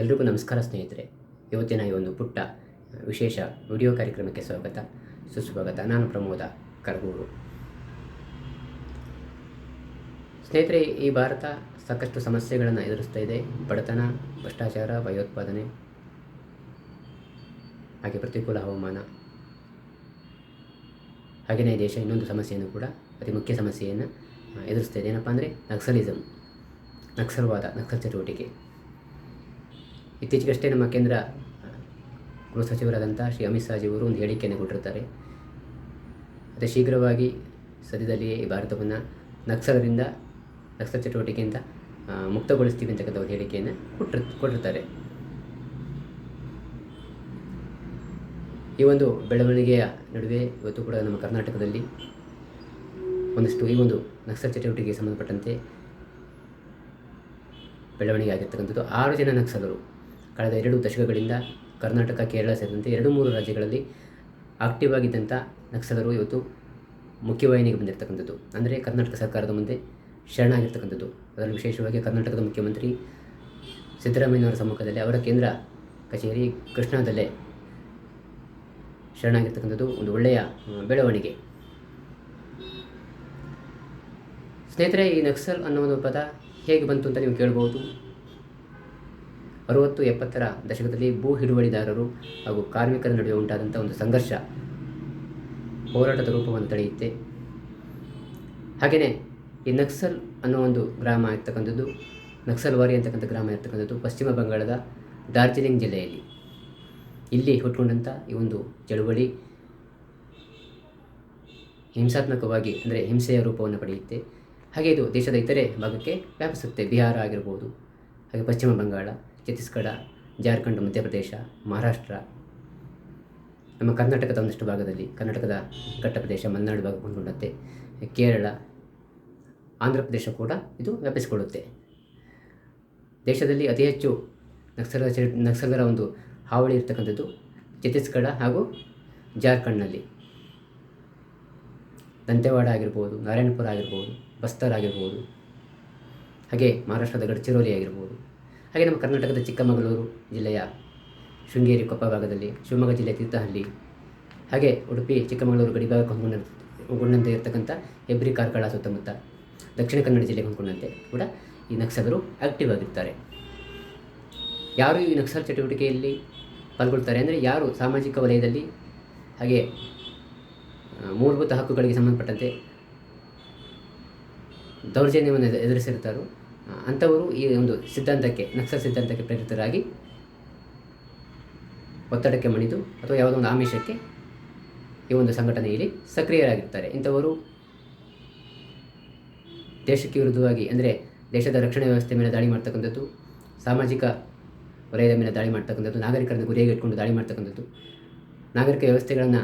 ಎಲ್ರಿಗೂ ನಮಸ್ಕಾರ ಸ್ನೇಹಿತರೆ. ಇವತ್ತಿನ ಈ ಒಂದು ಪುಟ್ಟ ವಿಶೇಷ ವಿಡಿಯೋ ಕಾರ್ಯಕ್ರಮಕ್ಕೆ ಸ್ವಾಗತ. ಸುಸ್ವಾಗತ. ನಾನು ಪ್ರಮೋದ ಕರಗೂರು. ಸ್ನೇಹಿತರೆ, ಈ ಭಾರತ ಸಾಕಷ್ಟು ಸಮಸ್ಯೆಗಳನ್ನು ಎದುರಿಸ್ತಾ ಇದೆ. ಬಡತನ, ಭ್ರಷ್ಟಾಚಾರ, ಭಯೋತ್ಪಾದನೆ, ಹಾಗೆ ಪ್ರತಿಕೂಲ ಹವಾಮಾನ. ಹಾಗೆಯೇ ದೇಶ ಇನ್ನೊಂದು ಸಮಸ್ಯೆಯನ್ನು ಕೂಡ, ಅತಿ ಮುಖ್ಯ ಸಮಸ್ಯೆಯನ್ನು ಎದುರಿಸ್ತಾ ಇದೆ. ಏನಪ್ಪ ಅಂದರೆ ನಕ್ಸಲಿಸಮ್ ನಕ್ಸಲ್ವಾದ, ನಕ್ಸಲ್ ಚಟುವಟಿಕೆ. ಇತ್ತೀಚೆಗಷ್ಟೇ ನಮ್ಮ ಕೇಂದ್ರ ಗೃಹ ಸಚಿವರಾದಂಥ ಶ್ರೀ ಅಮಿತ್ ಶಾಜಿಯವರು ಒಂದು ಹೇಳಿಕೆಯನ್ನು ಕೊಟ್ಟಿರ್ತಾರೆ ಅದೇ ಶೀಘ್ರವಾಗಿ ಸದ್ಯದಲ್ಲಿಯೇ ಈ ಭಾರತವನ್ನು ನಕ್ಸಲರಿಂದ, ನಕ್ಸಲ್ ಚಟುವಟಿಕೆಯಿಂದ ಮುಕ್ತಗೊಳಿಸ್ತೀವಿ ಅಂತಕ್ಕಂಥ ಒಂದು ಹೇಳಿಕೆಯನ್ನು ಕೊಟ್ಟಿರ್ ಕೊಟ್ಟಿರ್ತಾರೆ ಈ ಒಂದು ಬೆಳವಣಿಗೆಯ ನಡುವೆ ಇವತ್ತು ಕೂಡ ನಮ್ಮ ಕರ್ನಾಟಕದಲ್ಲಿ ಒಂದಷ್ಟು ಈ ಒಂದು ನಕ್ಸಲ್ ಚಟುವಟಿಕೆಗೆ ಸಂಬಂಧಪಟ್ಟಂತೆ ಬೆಳವಣಿಗೆ ಆಗಿರ್ತಕ್ಕಂಥದ್ದು ಆರು ಜನ ನಕ್ಸಲರು. ಕಳೆದ ಎರಡು ದಶಕಗಳಿಂದ ಕರ್ನಾಟಕ, ಕೇರಳ ಸೇರಿದಂತೆ ಎರಡು ಮೂರು ರಾಜ್ಯಗಳಲ್ಲಿ ಆಕ್ಟಿವ್ ಆಗಿದ್ದಂಥ ನಕ್ಸಲರು ಇವತ್ತು ಮುಖ್ಯವಾಹಿನಿಗೆ ಬಂದಿರತಕ್ಕಂಥದ್ದು. ಅಂದರೆ ಕರ್ನಾಟಕ ಸರ್ಕಾರದ ಮುಂದೆ ಶರಣಾಗಿರ್ತಕ್ಕಂಥದ್ದು ಅದರಲ್ಲಿ ವಿಶೇಷವಾಗಿ ಕರ್ನಾಟಕದ ಮುಖ್ಯಮಂತ್ರಿ ಸಿದ್ದರಾಮಯ್ಯನವರ ಸಮ್ಮುಖದಲ್ಲಿ ಅವರ ಕೇಂದ್ರ ಕಚೇರಿ ಕೃಷ್ಣಾದಲ್ಲೇ ಶರಣಾಗಿರ್ತಕ್ಕಂಥದ್ದು ಒಂದು ಒಳ್ಳೆಯ ಬೆಳವಣಿಗೆ. ಸ್ನೇಹಿತರೆ, ಈ ನಕ್ಸಲ್ ಅನ್ನೋ ಒಂದು ಪದ ಹೇಗೆ ಬಂತು ಅಂತ ನೀವು ಕೇಳ್ಬೋದು ಅರುವತ್ತು ಎಪ್ಪತ್ತರ ದಶಕದಲ್ಲಿ ಭೂ ಹಿಡುವಳಿದಾರರು ಹಾಗೂ ಕಾರ್ಮಿಕರ ನಡುವೆ ಉಂಟಾದಂಥ ಒಂದು ಸಂಘರ್ಷ ಹೋರಾಟದ ರೂಪವನ್ನು ತಡೆಯುತ್ತೆ ಹಾಗೆಯೇ ಈ ನಕ್ಸಲ್ ಅನ್ನೋ ಒಂದು ಗ್ರಾಮ ಇರ್ತಕ್ಕಂಥದ್ದು ನಕ್ಸಲ್ವಾರಿ ಅಂತಕ್ಕಂಥ ಗ್ರಾಮ ಇರ್ತಕ್ಕಂಥದ್ದು ಪಶ್ಚಿಮ ಬಂಗಾಳದ ಡಾರ್ಜಿಲಿಂಗ್ ಜಿಲ್ಲೆಯಲ್ಲಿ. ಇಲ್ಲಿ ಹುಟ್ಕೊಂಡಂಥ ಈ ಒಂದು ಚಳುವಳಿ ಹಿಂಸಾತ್ಮಕವಾಗಿ ಅಂದರೆ ಹಿಂಸೆಯ ರೂಪವನ್ನು ಪಡೆಯುತ್ತೆ. ಹಾಗೆ ಇದು ದೇಶದ ಇತರೆ ಭಾಗಕ್ಕೆ ವ್ಯಾಪಿಸುತ್ತೆ. ಬಿಹಾರ ಆಗಿರ್ಬೋದು, ಹಾಗೆ ಪಶ್ಚಿಮ ಬಂಗಾಳ. ಛತ್ತೀಸ್ಗಢ, ಜಾರ್ಖಂಡ್, ಮಧ್ಯಪ್ರದೇಶ, ಮಹಾರಾಷ್ಟ್ರ. ನಮ್ಮ ಕರ್ನಾಟಕದ ಒಂದಷ್ಟು ಭಾಗದಲ್ಲಿ ಕರ್ನಾಟಕದ ಘಟ್ಟ ಪ್ರದೇಶ ಮಲೆನಾಡು ಭಾಗ ಹೊಂದ್ಕೊಂಡಂತೆ ಕೇರಳ, ಆಂಧ್ರ ಪ್ರದೇಶ ಕೂಡ ಇದು ವ್ಯಾಪಿಸಿಕೊಳ್ಳುತ್ತೆ. ದೇಶದಲ್ಲಿ ಅತಿ ಹೆಚ್ಚು ನಕ್ಸಲ, ನಕ್ಸಲರ ಒಂದು ಹಾವಳಿ ಇರತಕ್ಕಂಥದ್ದು ಛತ್ತೀಸ್ಗಢ ಹಾಗೂ ಜಾರ್ಖಂಡ್ನಲ್ಲಿ. ದಂತೆವಾಡ ಆಗಿರ್ಬೋದು, ನಾರಾಯಣಪುರ ಆಗಿರ್ಬೋದು, ಬಸ್ತರ್ ಆಗಿರ್ಬೋದು, ಹಾಗೆ ಮಹಾರಾಷ್ಟ್ರದ ಗಡ್ಚಿರೋಲಿ ಆಗಿರ್ಬೋದು. ಹಾಗೆ ನಮ್ಮ ಕರ್ನಾಟಕದ ಚಿಕ್ಕಮಗಳೂರು ಜಿಲ್ಲೆಯ ಶೃಂಗೇರಿ ಕೊಪ್ಪ ಭಾಗದಲ್ಲಿ ಶಿವಮೊಗ್ಗ ಜಿಲ್ಲೆ ತೀರ್ಥಹಳ್ಳಿ, ಹಾಗೆ ಉಡುಪಿ, ಚಿಕ್ಕಮಗಳೂರು ಗಡಿಭಾಗಕ್ಕೆ ಹೊಂದ್ಕೊಂಡ ಹೊಂದ್ಕೊಂಡಂತೆ ಇರತಕ್ಕಂಥ ಹೆಬ್ರಿ ಕಾರ್ಕಳ ಸುತ್ತಮುತ್ತ ದಕ್ಷಿಣ ಕನ್ನಡ ಜಿಲ್ಲೆಗೆ ಹೊಂದ್ಕೊಂಡಂತೆ ಕೂಡ ಈ ನಕ್ಸಲರು ಆ್ಯಕ್ಟಿವ್ ಆಗಿರ್ತಾರೆ. ಯಾರು ಈ ನಕ್ಸಲ್ ಚಟುವಟಿಕೆಯಲ್ಲಿ ಪಾಲ್ಗೊಳ್ತಾರೆ ಅಂದರೆ ಯಾರು ಸಾಮಾಜಿಕ ವಲಯದಲ್ಲಿ ಹಾಗೆ ಮೂಲಭೂತ ಹಕ್ಕುಗಳಿಗೆ ಸಂಬಂಧಪಟ್ಟಂತೆ ದೌರ್ಜನ್ಯವನ್ನು ಎದು- ಎದುರಿಸಿರ್ತಾರೋ ಅಂಥವರು ಈ ಒಂದು ಸಿದ್ಧಾಂತಕ್ಕೆ, ನಕ್ಸಲ್ ಸಿದ್ಧಾಂತಕ್ಕೆ ಪ್ರೇರಿತರಾಗಿ ಒತ್ತಡಕ್ಕೆ ಮಣಿದು ಅಥವಾ ಯಾವುದೋ ಒಂದು ಆಮಿಷಕ್ಕೆ ಈ ಒಂದು ಸಂಘಟನೆಯಲ್ಲಿ ಸಕ್ರಿಯರಾಗಿರ್ತಾರೆ. ಇಂಥವರು ದೇಶಕ್ಕೆ ವಿರುದ್ಧವಾಗಿ, ಅಂದರೆ ದೇಶದ ರಕ್ಷಣಾ ವ್ಯವಸ್ಥೆ ಮೇಲೆ ದಾಳಿ ಮಾಡ್ತಕ್ಕಂಥದ್ದು, ಸಾಮಾಜಿಕ ವಲಯದ ಮೇಲೆ ದಾಳಿ ಮಾಡ್ತಕ್ಕಂಥದ್ದು, ನಾಗರಿಕರನ್ನು ಗುರಿಯಾಗಿ ಇಟ್ಕೊಂಡು ದಾಳಿ ಮಾಡ್ತಕ್ಕಂಥದ್ದು, ನಾಗರಿಕ ವ್ಯವಸ್ಥೆಗಳನ್ನು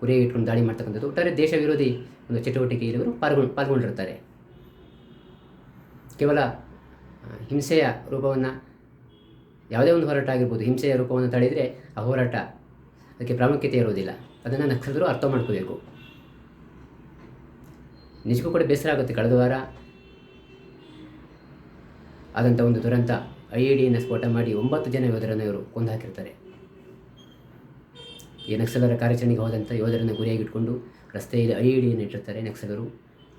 ಗುರಿಯಾಗಿ ಇಟ್ಕೊಂಡು ದಾಳಿ ಮಾಡ್ತಕ್ಕಂಥದ್ದು, ಒಟ್ಟಾರೆ ದೇಶ ವಿರೋಧಿ ಒಂದು ಚಟುವಟಿಕೆಯಲ್ಲಿ ಇವರು ಪಾಲ್ಗೊಂಡು ಪಾಲ್ಗೊಂಡಿರ್ತಾರೆ. ಕೇವಲ ಹಿಂಸೆಯ ರೂಪವನ್ನು, ಯಾವುದೇ ಒಂದು ಹೋರಾಟ ಆಗಿರ್ಬೋದು, ಹಿಂಸೆಯ ರೂಪವನ್ನು ತಡೆದರೆ ಆ ಹೋರಾಟ ಅದಕ್ಕೆ ಪ್ರಾಮುಖ್ಯತೆ ಇರೋದಿಲ್ಲ ಅದನ್ನು ನಕ್ಸಲರು ಅರ್ಥ ಮಾಡ್ಕೋಬೇಕು. ನಿಜಕ್ಕೂ ಕೂಡ ಬೇಸರ ಆಗುತ್ತೆ. ಕಳೆದ ವಾರ ಆದಂಥ ಒಂದು ದುರಂತ ಐ ಇ ಡಿಯನ್ನು ಸ್ಫೋಟ ಮಾಡಿ ಒಂಬತ್ತು ಜನ ಯೋಧರನ್ನು ಇವರು ಕೊಂದು ಹಾಕಿರ್ತಾರೆ. ಈ ನಕ್ಸಲರ ಕಾರ್ಯಾಚರಣೆಗೆ ಹೋದಂಥ ಯೋಧರನ್ನು ಗುರಿಯಾಗಿಟ್ಕೊಂಡು ರಸ್ತೆಯಲ್ಲಿ ಐ ಇ ಡಿಯನ್ನು ಇಟ್ಟಿರ್ತಾರೆ ನಕ್ಸಲರು.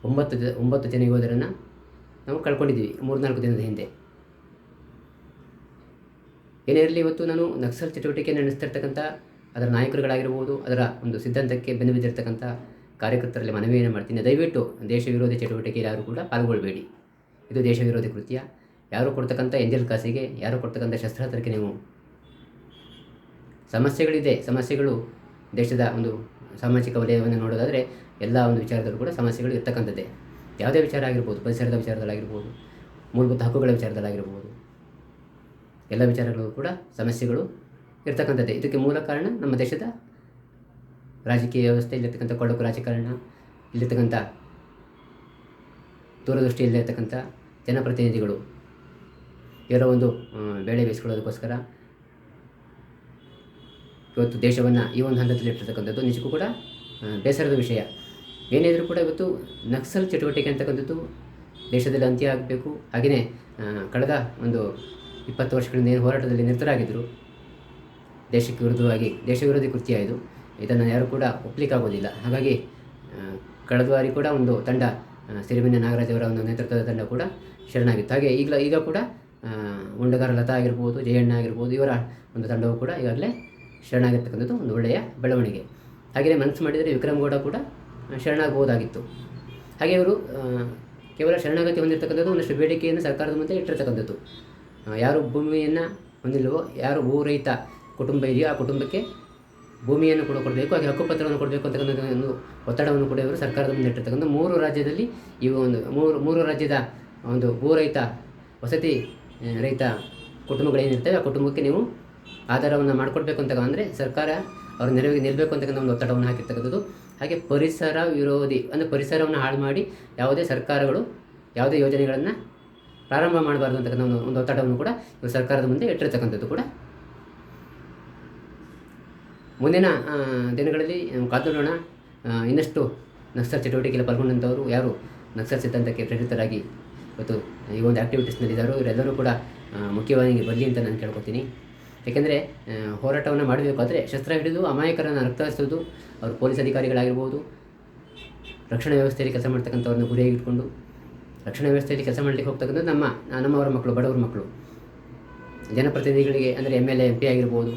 ಒಂಬತ್ತು ಒಂಬತ್ತು ಜನ ಯೋಧರನ್ನು ನಾವು ಕಳ್ಕೊಂಡಿದ್ದೀವಿ ಮೂರ್ನಾಲ್ಕು ದಿನದ ಹಿಂದೆ. ಏನೇ ಇರಲಿ ಇವತ್ತು ನಾನು ನಕ್ಸಲ್ ಚಟುವಟಿಕೆ ನಡೆಸ್ತಿರ್ತಕ್ಕಂಥ ಅದರ ನಾಯಕರುಗಳಾಗಿರ್ಬೋದು, ಅದರ ಒಂದು ಸಿದ್ಧಾಂತಕ್ಕೆ ಬೆನ್ನು ಬಿದ್ದಿರ್ತಕ್ಕಂಥ ಕಾರ್ಯಕರ್ತರಲ್ಲಿ ಮನವಿಯನ್ನು ಮಾಡ್ತೀನಿ. ದಯವಿಟ್ಟು ದೇಶ ವಿರೋಧಿ ಚಟುವಟಿಕೆಯಲ್ಲಿ ಯಾರು ಕೂಡ ಪಾಲ್ಗೊಳ್ಳಬೇಡಿ ಇದು ದೇಶ ವಿರೋಧಿ ಕೃತ್ಯ. ಯಾರು ಕೊಡ್ತಕ್ಕಂಥ ಎಂಜಲ್ ಕಾಸಿಗೆ, ಯಾರು ಕೊಡ್ತಕ್ಕಂಥ ಶಸ್ತ್ರಾಸ್ತ್ರಕ್ಕೆ ನೀವು ಸಮಸ್ಯೆಗಳಿದೆ, ಸಮಸ್ಯೆಗಳು ದೇಶದ ಒಂದು ಸಾಮಾಜಿಕ ವಲಯವನ್ನು ನೋಡೋದಾದರೆ ಎಲ್ಲ ಒಂದು ವಿಚಾರದಲ್ಲೂ ಕೂಡ ಸಮಸ್ಯೆಗಳು ಇರ್ತಕ್ಕಂಥದ್ದೇ. ಯಾವುದೇ ವಿಚಾರ ಆಗಿರ್ಬೋದು ಪರಿಸರದ ವಿಚಾರದಲ್ಲಾಗಿರ್ಬೋದು, ಮೂಲಭೂತ ಹಕ್ಕುಗಳ ವಿಚಾರದಲ್ಲಾಗಿರ್ಬೋದು, ಎಲ್ಲ ವಿಚಾರಗಳು ಕೂಡ ಸಮಸ್ಯೆಗಳು ಇರ್ತಕ್ಕಂಥದ್ದೇ. ಇದಕ್ಕೆ ಮೂಲ ಕಾರಣ ನಮ್ಮ ದೇಶದ ರಾಜಕೀಯ ವ್ಯವಸ್ಥೆ, ಇಲ್ಲಿರ್ತಕ್ಕಂಥ ಕೊಳಕು ರಾಜಕಾರಣ, ಇಲ್ಲಿರ್ತಕ್ಕಂಥ ದೂರದೃಷ್ಟಿಯಲ್ಲಿರ್ತಕ್ಕಂಥ ಜನಪ್ರತಿನಿಧಿಗಳು. ಇವರ ಒಂದು ಬೇಳೆ ಬೇಯಿಸ್ಕೊಳ್ಳೋದಕ್ಕೋಸ್ಕರ ಇವತ್ತು ದೇಶವನ್ನು ಈ ಒಂದು ಹಂತದಲ್ಲಿ ಇಟ್ಟಿರ್ತಕ್ಕಂಥದ್ದು ನಿಜಕ್ಕೂ ಕೂಡ ಬೇಸರದ ವಿಷಯ. ಏನೇ ಇದ್ರೂ ಕೂಡ ಇವತ್ತು ನಕ್ಸಲ್ ಚಟುವಟಿಕೆ ಅಂತಕ್ಕಂಥದ್ದು ದೇಶದಲ್ಲಿ ಅಂತ್ಯ ಆಗಬೇಕು. ಹಾಗೆಯೇ ಕಳೆದ ಒಂದು ಇಪ್ಪತ್ತು ವರ್ಷಗಳಿಂದ ಏನು ಹೋರಾಟದಲ್ಲಿ ನಿರತರಾಗಿದ್ದರು ದೇಶಕ್ಕೆ ವಿರುದ್ಧವಾಗಿ, ದೇಶ ವಿರೋಧಿ ಕೃತ್ಯ ಇದು ಇದನ್ನು ಯಾರು ಕೂಡ ಒಪ್ಪಲಿಕ್ಕಾಗೋದಿಲ್ಲ ಹಾಗಾಗಿ ಕಳೆದ ಬಾರಿ ಕೂಡ ಒಂದು ತಂಡ ಸಿರಿಮಿನ ನಾಗರಾಜ್ ಅವರ ಒಂದು ನೇತೃತ್ವದ ತಂಡ ಕೂಡ ಶರಣಾಗಿತ್ತು. ಹಾಗೆ ಈಗ ಈಗ ಕೂಡ ಉಂಡಗಾರ ಲತಾ ಆಗಿರ್ಬೋದು, ಜಯಣ್ಣ ಆಗಿರ್ಬೋದು, ಇವರ ಒಂದು ತಂಡವು ಕೂಡ ಈಗಾಗಲೇ ಶರಣಾಗಿರ್ತಕ್ಕಂಥದ್ದು ಒಂದು ಒಳ್ಳೆಯ ಬೆಳವಣಿಗೆ. ಹಾಗೆಯೇ ಮನಸ್ಸು ಮಾಡಿದರೆ ವಿಕ್ರಮ್ ಗೌಡ ಕೂಡ ಶರಣಾಗಬಹುದಾಗಿತ್ತು ಹಾಗೆ ಅವರು ಕೇವಲ ಶರಣಾಗತಿ ಹೊಂದಿರತಕ್ಕಂಥದ್ದು ಒಂದಷ್ಟು ಬೇಡಿಕೆಯನ್ನು ಸರ್ಕಾರದ ಮುಂದೆ ಇಟ್ಟಿರ್ತಕ್ಕಂಥದ್ದು. ಯಾರು ಭೂಮಿಯನ್ನು ಹೊಂದಿಲ್ವೋ ಯಾರು ಭೂ ರಹಿತ ಕುಟುಂಬ ಇದೆಯೋ ಆ ಕುಟುಂಬಕ್ಕೆ ಭೂಮಿಯನ್ನು ಕೂಡ ಕೊಡಬೇಕು ಹಾಗೆ ಹಕ್ಕುಪತ್ರವನ್ನು ಕೊಡಬೇಕು ಅಂತಕ್ಕಂಥ ಒಂದು ಒತ್ತಡವನ್ನು ಕೂಡ ಇವರು ಸರ್ಕಾರದ ಮುಂದೆ ಇಟ್ಟಿರ್ತಕ್ಕಂಥ ಮೂರು ರಾಜ್ಯದಲ್ಲಿ ಇವು ಒಂದು ಮೂರು ಮೂರು ರಾಜ್ಯದ ಒಂದು ಭೂರಹಿತ ವಸತಿ ಆ, ರಹಿತ ಕುಟುಂಬಗಳೇನಿರ್ತವೆ ಆ ಕುಟುಂಬಕ್ಕೆ ನೀವು ಆಧಾರವನ್ನು ಮಾಡಿಕೊಡ್ಬೇಕು ಅಂತ ಅಂದರೆ ಸರ್ಕಾರ ಅವ್ರ ನೆರವಿಗೆ ನಿಲ್ಲಬೇಕು ಅಂತಕ್ಕಂಥ ಒಂದು ಒತ್ತಡವನ್ನು ಹಾಕಿರ್ತಕ್ಕಂಥದ್ದು. ಹಾಗೆ ಪರಿಸರ ವಿರೋಧಿ ಅಂದರೆ ಪರಿಸರವನ್ನು ಹಾಳು ಮಾಡಿ ಯಾವುದೇ ಸರ್ಕಾರಗಳು, ಯಾವುದೇ ಯೋಜನೆಗಳನ್ನು ಪ್ರಾರಂಭ ಮಾಡಬಾರ್ದು ಅಂತಕ್ಕಂಥ ಒಂದು ಒಂದು ಒತ್ತಡವನ್ನು ಕೂಡ ಸರ್ಕಾರದ ಮುಂದೆ ಇಟ್ಟಿರ್ತಕ್ಕಂಥದ್ದು ಕೂಡ. ಮುಂದಿನ ದಿನಗಳಲ್ಲಿ ಕಾದು ಇನ್ನಷ್ಟು ನಕ್ಸಲ್ ಚಟುವಟಿಕೆಯಲ್ಲಿ ಪಾಲ್ಗೊಂಡಂಥವರು ಯಾರು? ನಕ್ಸಲ್ ಸಿದ್ಧಾಂತಕ್ಕೆ ಪ್ರೇರಿತರಾಗಿ ಇವತ್ತು ಈ ಒಂದು ಆ್ಯಕ್ಟಿವಿಟೀಸ್ನಲ್ಲಿದ್ದಾರೋ ಇವರೆಲ್ಲರೂ ಕೂಡ ಮುಖ್ಯವಾಗಿ ಬರಲಿ ಅಂತ ನಾನು ಕೇಳ್ಕೊತೀನಿ. ಏಕೆಂದರೆ ಹೋರಾಟವನ್ನು ಮಾಡಬೇಕಾದ್ರೆ ಶಸ್ತ್ರ ಹಿಡಿದು ಅಮಾಯಕರನ್ನು ರಕ್ತಾಯಿಸೋದು ಅವರು ಪೊಲೀಸ್ ಅಧಿಕಾರಿಗಳಾಗಿರ್ಬೋದು, ರಕ್ಷಣಾ ವ್ಯವಸ್ಥೆಯಲ್ಲಿ ಕೆಲಸ ಮಾಡ್ತಕ್ಕಂಥವ್ರನ್ನ ಗುರಿಯಾಗಿ ಇಟ್ಕೊಂಡು, ರಕ್ಷಣಾ ವ್ಯವಸ್ಥೆಯಲ್ಲಿ ಕೆಲಸ ಮಾಡಲಿಕ್ಕೆ ಹೋಗ್ತಕ್ಕಂಥದ್ದು ನಮ್ಮ ನಮ್ಮವರ ಮಕ್ಕಳು, ಬಡವರ ಮಕ್ಕಳು. ಜನಪ್ರತಿನಿಧಿಗಳಿಗೆ, ಅಂದರೆ M L A M P ಆಗಿರ್ಬೋದು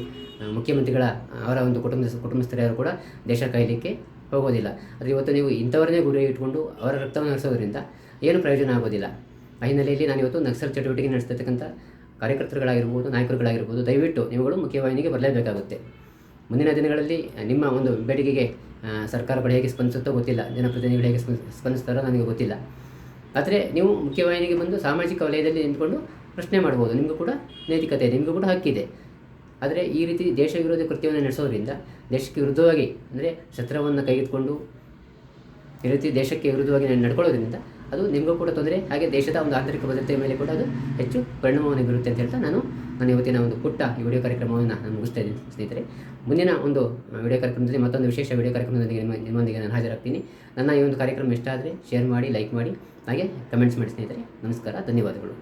ಮುಖ್ಯಮಂತ್ರಿಗಳ, ಅವರ ಒಂದು ಕುಟುಂಬ ಕುಟುಂಬಸ್ಥರೆಯವರು ಕೂಡ ದೇಶ ಕಾಯಲಿಕ್ಕೆ ಹೋಗೋದಿಲ್ಲ. ಆದರೆ ಇವತ್ತು ನೀವು ಇಂಥವರನ್ನೇ ಗುರಿ ಇಟ್ಕೊಂಡು ಅವರ ರಕ್ತವನ್ನು ನಡೆಸೋದ್ರಿಂದ ಏನು ಪ್ರಯೋಜನ ಆಗೋದಿಲ್ಲ. ಆ ಹಿನ್ನೆಲೆಯಲ್ಲಿ ನಾನು ಇವತ್ತು ನಕ್ಸಲ್ ಚಟುವಟಿಕೆ ನಡೆಸ್ತಿರ್ತಕ್ಕಂಥ ಕಾರ್ಯಕರ್ತರುಗಳಾಗಿರ್ಬೋದು, ನಾಯಕರುಗಳಾಗಿರ್ಬೋದು, ದಯವಿಟ್ಟು ನೀವುಗಳು ಮುಖ್ಯವಾಹಿನಿಗೆ ಬರಲೇಬೇಕಾಗುತ್ತೆ. ಮುಂದಿನ ದಿನಗಳಲ್ಲಿ ನಿಮ್ಮ ಒಂದು ಬೇಡಿಕೆಗೆ ಸರ್ಕಾರ ಸರ್ಕಾರಗಳು ಹೇಗೆ ಸ್ಪಂದಿಸುತ್ತೋ ಗೊತ್ತಿಲ್ಲ. ಜನಪ್ರತಿನಿಧಿಗಳು ಹೇಗೆ ಸ್ಪಂದ, ಸ್ಪಂದಿಸ್ತಾರೋ ನನಗೆ ಗೊತ್ತಿಲ್ಲ. ಆದರೆ ನೀವು ಮುಖ್ಯವಾಹಿನಿಗೆ ಬಂದು ಸಾಮಾಜಿಕ ವಲಯದಲ್ಲಿ ನಿಂತ್ಕೊಂಡು ಪ್ರಶ್ನೆ ಮಾಡ್ಬೋದು. ನಿಮಗೂ ಕೂಡ ನೈತಿಕತೆ ನಿಮಗೂ ಕೂಡ ಹಕ್ಕಿದೆ ಆದರೆ ಈ ರೀತಿ ದೇಶ ವಿರೋಧಿ ಕೃತ್ಯವನ್ನು ನಡೆಸೋದ್ರಿಂದ ದೇಶಕ್ಕೆ ವಿರುದ್ಧವಾಗಿ, ಅಂದರೆ ಶಸ್ತ್ರವನ್ನು ಕೈಗೆತ್ತಿಕೊಂಡು ಈ ರೀತಿ ದೇಶಕ್ಕೆ ವಿರುದ್ಧವಾಗಿ ನಡ್ಕೊಳ್ಳೋದ್ರಿಂದ ಅದು ನಿಮಗೂ ಕೂಡ ತೊಂದರೆ. ಹಾಗೆ ದೇಶದ ಒಂದು ಆಂತರಿಕ ಭದ್ರತೆಯ ಮೇಲೆ ಕೂಡ ಅದು ಹೆಚ್ಚು ಪರಿಣಾಮವನ್ನು ಬೀರುತ್ತೆ ಅಂತ ಹೇಳ್ತಾ ನಾನು ನನ್ನ ಇವತ್ತಿನ ಒಂದು ಪುಟ್ಟ ಈ ವಿಡಿಯೋ ಕಾರ್ಯಕ್ರಮವನ್ನು ನಾನು ಮುಗಿಸ್ತಾ ಇದ್ದೀನಿ ಸ್ನೇಹಿತರೆ. ಮುಂದಿನ ಒಂದು ವಿಡಿಯೋ ಕಾರ್ಯಕ್ರಮದಲ್ಲಿ ಮತ್ತೊಂದು ವಿಶೇಷ ವಿಡಿಯೋ ಕಾರ್ಯಕ್ರಮದೊಂದಿಗೆ ನಿಮ್ಮ, ನಿಮ್ಮೊಂದಿಗೆ ನಾನು ಹಾಜರಾಗ್ತೀನಿ. ನನ್ನ ಈ ಒಂದು ಕಾರ್ಯಕ್ರಮ ಇಷ್ಟ ಆದರೆ ಶೇರ್ ಮಾಡಿ, ಲೈಕ್ ಮಾಡಿ, ಹಾಗೆ ಕಮೆಂಟ್ಸ್ ಮಾಡಿ ಸ್ನೇಹಿತರೆ. ನಮಸ್ಕಾರ, ಧನ್ಯವಾದಗಳು.